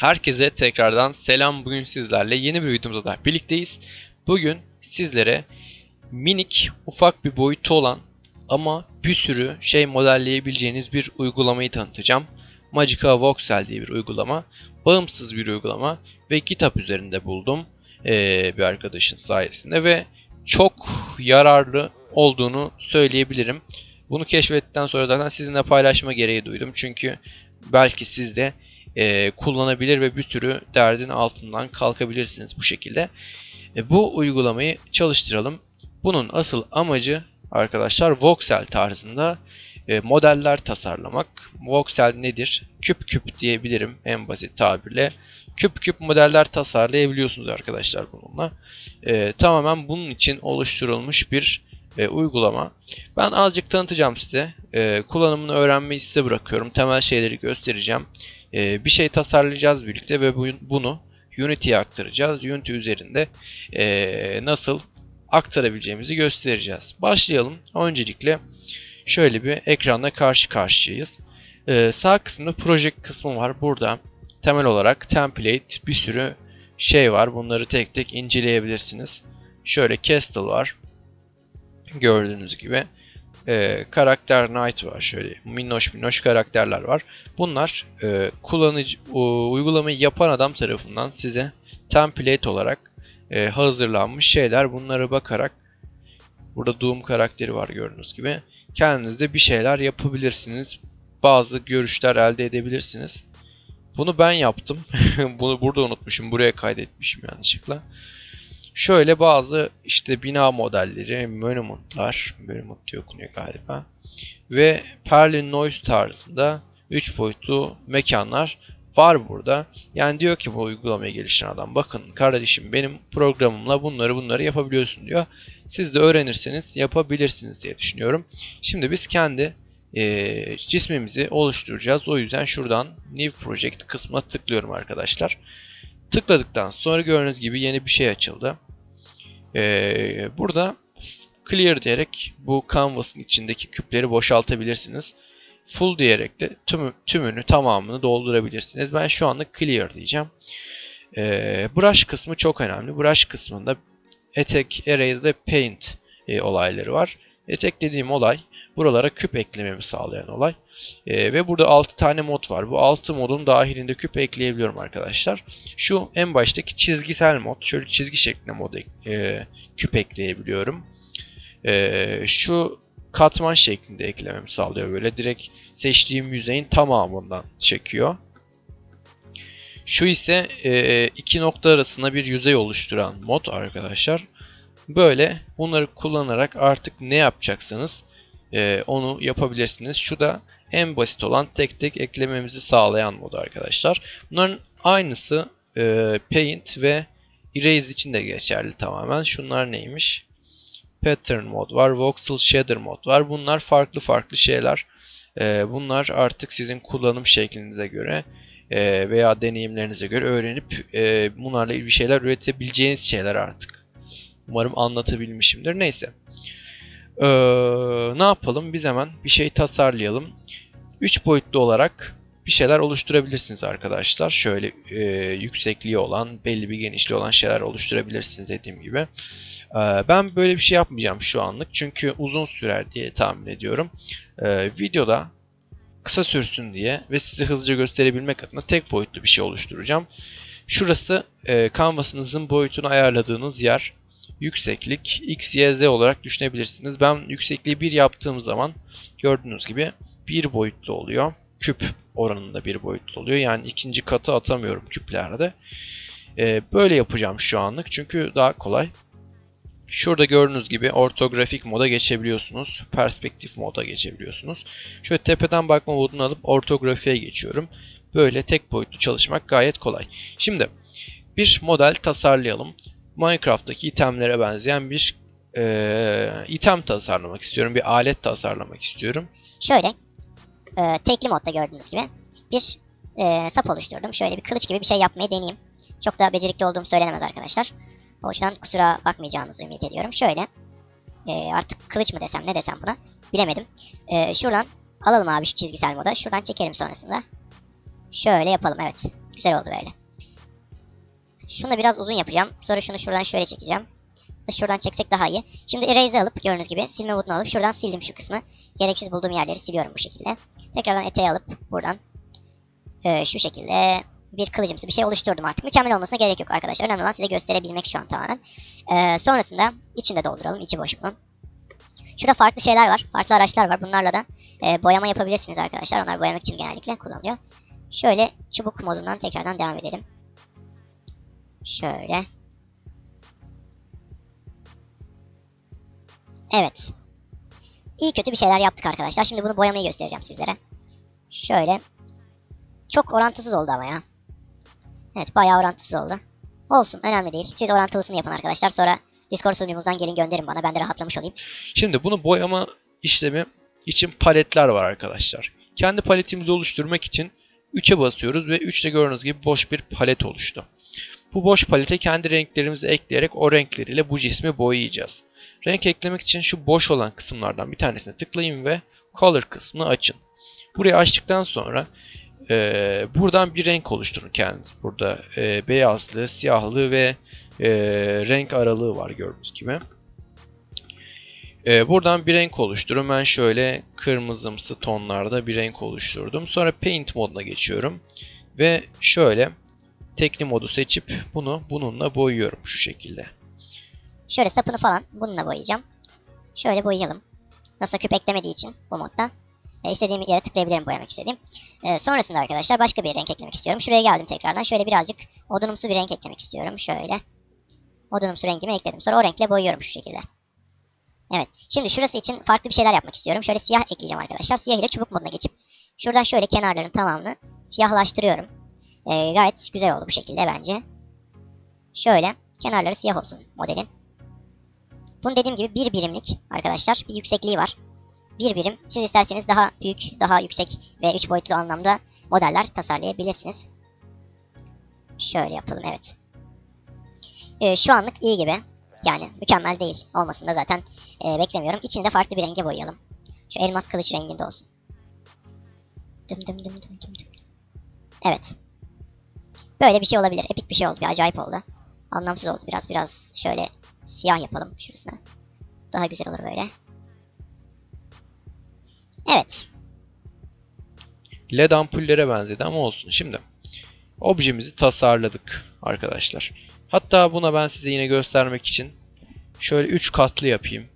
Herkese tekrardan selam. Bugün sizlerle yeni bir videomuzda daha birlikteyiz. Bugün sizlere minik, ufak bir boyutu olan ama bir sürü şey modelleyebileceğiniz bir uygulamayı tanıtacağım. Magica Voxel diye bir uygulama. Bağımsız bir uygulama ve GitHub üzerinde buldum eee, bir arkadaşın sayesinde ve çok yararlı olduğunu söyleyebilirim. Bunu keşfettikten sonra zaten sizinle paylaşma gereği duydum. Çünkü belki siz de e, kullanabilir ve bir sürü derdin altından kalkabilirsiniz bu şekilde. E, bu uygulamayı çalıştıralım. Bunun asıl amacı arkadaşlar voxel tarzında e, modeller tasarlamak. Voxel nedir? Küp küp diyebilirim en basit tabirle. Küp küp modeller tasarlayabiliyorsunuz arkadaşlar bununla. E, tamamen bunun için oluşturulmuş bir e, uygulama. Ben azıcık tanıtacağım size. E, kullanımını öğrenmeyi size bırakıyorum. Temel şeyleri göstereceğim. E, bir şey tasarlayacağız birlikte ve bu- bunu Unity'ye aktaracağız. Unity üzerinde e, nasıl aktarabileceğimizi göstereceğiz. Başlayalım. Öncelikle şöyle bir ekranla karşı karşıyayız. E, sağ kısımda proje kısmı var. Burada temel olarak template bir sürü şey var. Bunları tek tek inceleyebilirsiniz. Şöyle Castle var. Gördüğünüz gibi. Ee, karakter Knight var. Şöyle minnoş minnoş karakterler var. Bunlar e, kullanıcı u- uygulamayı yapan adam tarafından size template olarak e, hazırlanmış şeyler. Bunlara bakarak burada Doom karakteri var gördüğünüz gibi. Kendiniz de bir şeyler yapabilirsiniz. Bazı görüşler elde edebilirsiniz. Bunu ben yaptım. Bunu burada unutmuşum. Buraya kaydetmişim yanlışlıkla. Şöyle bazı işte bina modelleri, monumentlar, monument diye okunuyor galiba. Ve Perlin Noise tarzında 3 boyutlu mekanlar var burada. Yani diyor ki bu uygulamayı geliştiren adam bakın kardeşim benim programımla bunları bunları yapabiliyorsun diyor. Siz de öğrenirseniz yapabilirsiniz diye düşünüyorum. Şimdi biz kendi eee, cismimizi oluşturacağız. O yüzden şuradan New Project kısmına tıklıyorum arkadaşlar. Tıkladıktan sonra gördüğünüz gibi yeni bir şey açıldı. Ee, burada clear diyerek bu canvas'ın içindeki küpleri boşaltabilirsiniz. Full diyerek de tümü, tümünü tamamını doldurabilirsiniz. Ben şu anda clear diyeceğim. Ee, brush kısmı çok önemli. Brush kısmında etek, erase ve paint e, olayları var. Etek dediğim olay buralara küp eklememi sağlayan olay. Ee, ve burada 6 tane mod var. Bu 6 modun dahilinde küp ekleyebiliyorum arkadaşlar. Şu en baştaki çizgisel mod. Şöyle çizgi şeklinde mod e, küp ekleyebiliyorum. E, şu katman şeklinde eklememi sağlıyor. Böyle direkt seçtiğim yüzeyin tamamından çekiyor. Şu ise e, iki nokta arasında bir yüzey oluşturan mod arkadaşlar. Böyle bunları kullanarak artık ne yapacaksanız e, onu yapabilirsiniz. Şu da en basit olan tek tek eklememizi sağlayan mod arkadaşlar. Bunların aynısı e, Paint ve Erase için de geçerli tamamen. Şunlar neymiş? Pattern mod var, Voxel Shader mod var. Bunlar farklı farklı şeyler. E, bunlar artık sizin kullanım şeklinize göre e, veya deneyimlerinize göre öğrenip e, bunlarla bir şeyler üretebileceğiniz şeyler artık. Umarım anlatabilmişimdir. Neyse. Ee, ne yapalım? Biz hemen bir şey tasarlayalım. 3 boyutlu olarak bir şeyler oluşturabilirsiniz arkadaşlar. Şöyle e, yüksekliği olan, belli bir genişliği olan şeyler oluşturabilirsiniz dediğim gibi. Ee, ben böyle bir şey yapmayacağım şu anlık. Çünkü uzun sürer diye tahmin ediyorum. Ee, videoda kısa sürsün diye ve size hızlıca gösterebilmek adına tek boyutlu bir şey oluşturacağım. Şurası e, canvas'ınızın boyutunu ayarladığınız yer yükseklik x, y, z olarak düşünebilirsiniz. Ben yüksekliği 1 yaptığım zaman gördüğünüz gibi bir boyutlu oluyor. Küp oranında bir boyutlu oluyor. Yani ikinci katı atamıyorum küplerde. Ee, böyle yapacağım şu anlık çünkü daha kolay. Şurada gördüğünüz gibi ortografik moda geçebiliyorsunuz. Perspektif moda geçebiliyorsunuz. Şöyle tepeden bakma modunu alıp ortografiye geçiyorum. Böyle tek boyutlu çalışmak gayet kolay. Şimdi bir model tasarlayalım. Minecraft'taki itemlere benzeyen bir eee, item tasarlamak istiyorum. Bir alet tasarlamak istiyorum. Şöyle e, tekli modda gördüğünüz gibi bir e, sap oluşturdum. Şöyle bir kılıç gibi bir şey yapmayı deneyeyim. Çok da becerikli olduğum söylenemez arkadaşlar. O yüzden kusura bakmayacağınızı ümit ediyorum. Şöyle e, artık kılıç mı desem ne desem buna bilemedim. E, şuradan alalım abi şu çizgisel moda. Şuradan çekelim sonrasında. Şöyle yapalım evet. Güzel oldu böyle. Şunu da biraz uzun yapacağım. Sonra şunu şuradan şöyle çekeceğim. Aslında şuradan çeksek daha iyi. Şimdi Erase'i alıp gördüğünüz gibi silme butonu alıp şuradan sildim şu kısmı. Gereksiz bulduğum yerleri siliyorum bu şekilde. Tekrardan eteği alıp buradan e, şu şekilde bir kılıcımsı bir şey oluşturdum artık. Mükemmel olmasına gerek yok arkadaşlar. Önemli olan size gösterebilmek şu an tamamen. E, sonrasında içinde dolduralım. içi boş bunun. Şurada farklı şeyler var. Farklı araçlar var. Bunlarla da e, boyama yapabilirsiniz arkadaşlar. Onlar boyamak için genellikle kullanılıyor. Şöyle çubuk modundan tekrardan devam edelim. Şöyle. Evet. İyi kötü bir şeyler yaptık arkadaşlar. Şimdi bunu boyamayı göstereceğim sizlere. Şöyle. Çok orantısız oldu ama ya. Evet bayağı orantısız oldu. Olsun önemli değil. Siz orantılısını yapın arkadaşlar. Sonra Discord sunucumuzdan gelin gönderin bana. Ben de rahatlamış olayım. Şimdi bunu boyama işlemi için paletler var arkadaşlar. Kendi paletimizi oluşturmak için 3'e basıyoruz ve 3'te gördüğünüz gibi boş bir palet oluştu. Bu boş palete kendi renklerimizi ekleyerek o renkleriyle bu cismi boyayacağız. Renk eklemek için şu boş olan kısımlardan bir tanesine tıklayın ve Color kısmını açın. Burayı açtıktan sonra e, buradan bir renk oluşturun kendiniz. Burada e, beyazlı, siyahlı ve e, renk aralığı var gördüğünüz gibi. E, buradan bir renk oluşturun. Ben şöyle kırmızımsı tonlarda bir renk oluşturdum. Sonra Paint moduna geçiyorum. Ve şöyle tekli modu seçip bunu bununla boyuyorum şu şekilde. Şöyle sapını falan bununla boyayacağım. Şöyle boyayalım. NASA küp eklemediği için bu modda. E, istediğim yere tıklayabilirim boyamak istediğim. E, sonrasında arkadaşlar başka bir renk eklemek istiyorum. Şuraya geldim tekrardan. Şöyle birazcık odunumsu bir renk eklemek istiyorum. Şöyle. Odunumsu rengimi ekledim. Sonra o renkle boyuyorum şu şekilde. Evet. Şimdi şurası için farklı bir şeyler yapmak istiyorum. Şöyle siyah ekleyeceğim arkadaşlar. Siyah ile çubuk moduna geçip şuradan şöyle kenarların tamamını siyahlaştırıyorum. E, gayet güzel oldu bu şekilde bence. Şöyle kenarları siyah olsun modelin. Bunun dediğim gibi bir birimlik arkadaşlar. Bir yüksekliği var. Bir birim. Siz isterseniz daha büyük, daha yüksek ve üç boyutlu anlamda modeller tasarlayabilirsiniz. Şöyle yapalım evet. Ee, şu anlık iyi gibi. Yani mükemmel değil. Olmasını da zaten e, beklemiyorum. İçini de farklı bir renge boyayalım. Şu elmas kılıç renginde olsun. Dım dım dım dım dım dım. Evet. Böyle bir şey olabilir. Epik bir şey oldu. Bir acayip oldu. Anlamsız oldu biraz. Biraz şöyle siyah yapalım şurasına. Daha güzel olur böyle. Evet. LED ampullere benzedi ama olsun. Şimdi objemizi tasarladık arkadaşlar. Hatta buna ben size yine göstermek için şöyle 3 katlı yapayım.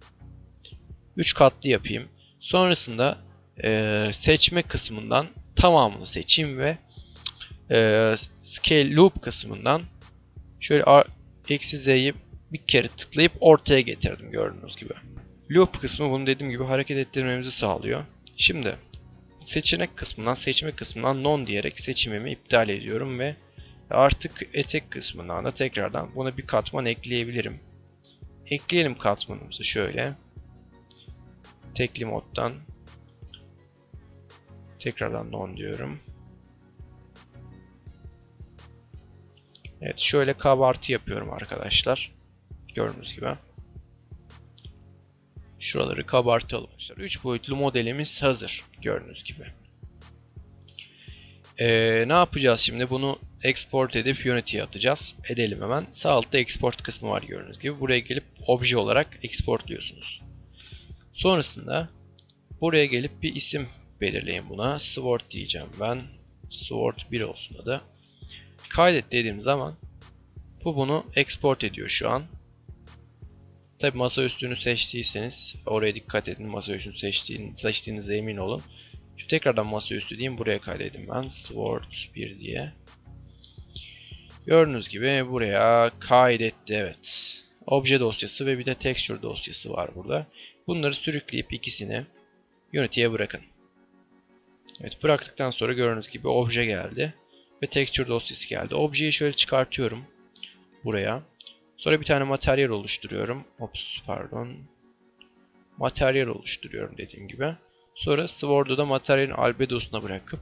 3 katlı yapayım. Sonrasında eee, seçme kısmından tamamını seçeyim ve eee, scale loop kısmından şöyle eksi z'yi bir kere tıklayıp ortaya getirdim gördüğünüz gibi. Loop kısmı bunu dediğim gibi hareket ettirmemizi sağlıyor. Şimdi seçenek kısmından, seçme kısmından non diyerek seçimimi iptal ediyorum ve artık etek kısmından da tekrardan buna bir katman ekleyebilirim. Ekleyelim katmanımızı şöyle. Tekli moddan tekrardan non diyorum. Evet şöyle kabartı yapıyorum arkadaşlar. Gördüğünüz gibi. Şuraları kabartalım. arkadaşlar. 3 boyutlu modelimiz hazır. Gördüğünüz gibi. Ee, ne yapacağız şimdi? Bunu export edip Unity'ye atacağız. Edelim hemen. Sağ altta export kısmı var gördüğünüz gibi. Buraya gelip obje olarak exportluyorsunuz. Sonrasında buraya gelip bir isim belirleyin buna. Sword diyeceğim ben. Sword 1 olsun adı. Kaydet dediğim zaman bu bunu export ediyor şu an. Tabi masa üstünü seçtiyseniz oraya dikkat edin. Masa üstünü seçtiğin, seçtiğinize emin olun. Şu tekrardan masa üstü diyeyim. Buraya kaydedin ben. Sword 1 diye. Gördüğünüz gibi buraya kaydetti evet. Obje dosyası ve bir de texture dosyası var burada. Bunları sürükleyip ikisini Unity'ye bırakın. Evet bıraktıktan sonra gördüğünüz gibi obje geldi. Ve texture dosyası geldi. Objeyi şöyle çıkartıyorum. Buraya. Sonra bir tane materyal oluşturuyorum. Ops pardon. Materyal oluşturuyorum dediğim gibi. Sonra Sword'u da materyalin albedosuna bırakıp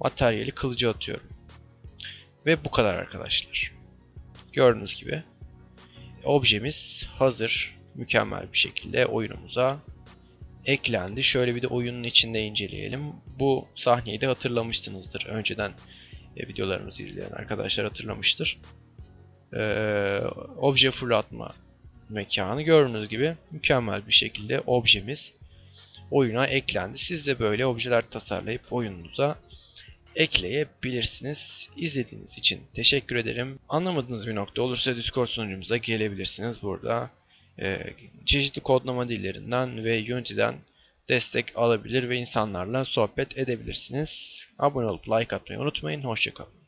materyali kılıcı atıyorum. Ve bu kadar arkadaşlar. Gördüğünüz gibi objemiz hazır. Mükemmel bir şekilde oyunumuza eklendi. Şöyle bir de oyunun içinde inceleyelim. Bu sahneyi de hatırlamışsınızdır. Önceden e, videolarımızı izleyen arkadaşlar hatırlamıştır. Ee, obje fırlatma mekanı gördüğünüz gibi mükemmel bir şekilde objemiz oyuna eklendi. Siz de böyle objeler tasarlayıp oyununuza ekleyebilirsiniz. İzlediğiniz için teşekkür ederim. Anlamadığınız bir nokta olursa Discord sunucumuza gelebilirsiniz. Burada e, çeşitli kodlama dillerinden ve Unity'den destek alabilir ve insanlarla sohbet edebilirsiniz. Abone olup like atmayı unutmayın. Hoşçakalın.